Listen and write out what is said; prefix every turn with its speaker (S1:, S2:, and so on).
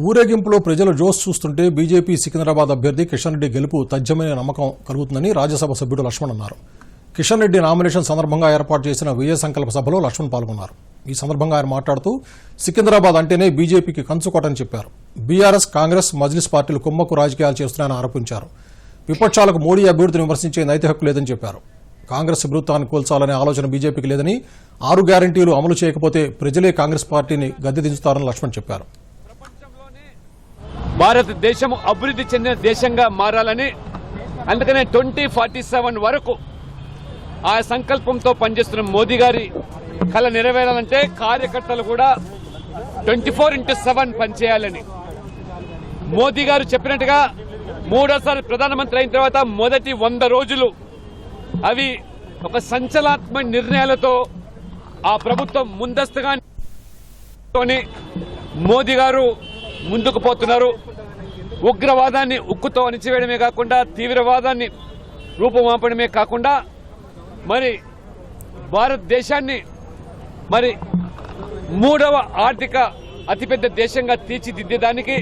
S1: ఊరేగింపులో ప్రజల జోస్ చూస్తుంటే బీజేపీ సికింద్రాబాద్ అభ్యర్థి కిషన్ రెడ్డి గెలుపు తథ్యమైన నమ్మకం కలుగుతుందని రాజ్యసభ సభ్యుడు లక్ష్మణ్ అన్నారు. కిషన్ రెడ్డి నామినేషన్ సందర్భంగా ఏర్పాటు చేసిన విజయ సంకల్ప సభలో లక్ష్మణ్ పాల్గొన్నారు. ఈ సందర్భంగా ఆయన మాట్లాడుతూ సికింద్రాబాద్ అంటేనే బీజేపీకి కంచుకోటని చెప్పారు. బీఆర్ఎస్ కాంగ్రెస్ మజ్లిస్ పార్టీలు కుమ్మకు రాజకీయాలు చేస్తున్నాయని ఆరోపించారు. విపక్షాలకు మోడీ అభ్యర్థిని విమర్శించే నైతిక హక్కు లేదని చెప్పారు. కాంగ్రెస్ ప్రభుత్వాన్ని కోల్చాలనే ఆలోచన బీజేపీకి లేదని ఆరు గ్యారంటీలు అమలు చేయకపోతే ప్రజలే కాంగ్రెస్ పార్టీని గద్దె దించుతారని లక్ష్మణ్ చెప్పారు.
S2: భారతదేశం అభివృద్ధి చెందిన దేశంగా మారాలని అందుకనే ట్వంటీ ఫార్టీ సెవెన్ వరకు ఆ సంకల్పంతో పనిచేస్తున్న మోదీ గారి కళ నెరవేరాలంటే కార్యకర్తలు కూడా ట్వంటీ ఫోర్ ఇంటూ సెవెన్ పనిచేయాలని. మోదీ గారు చెప్పినట్టుగా మూడోసారి ప్రధానమంత్రి అయిన తర్వాత మొదటి వంద రోజులు అవి ఒక సంచలనాత్మక నిర్ణయాలతో ఆ ప్రభుత్వం ముందస్తుగా మోదీ గారు ముందుకు పోతున్నారు. ఉగ్రవాదాన్ని ఉక్కుతో అణిచివేయడమే కాకుండా తీవ్రవాదాన్ని రూపుమాపడమే కాకుండా మరి భారతదేశాన్ని మరి మూడవ ఆర్థిక అతిపెద్ద దేశంగా తీర్చిదిద్దేదానికి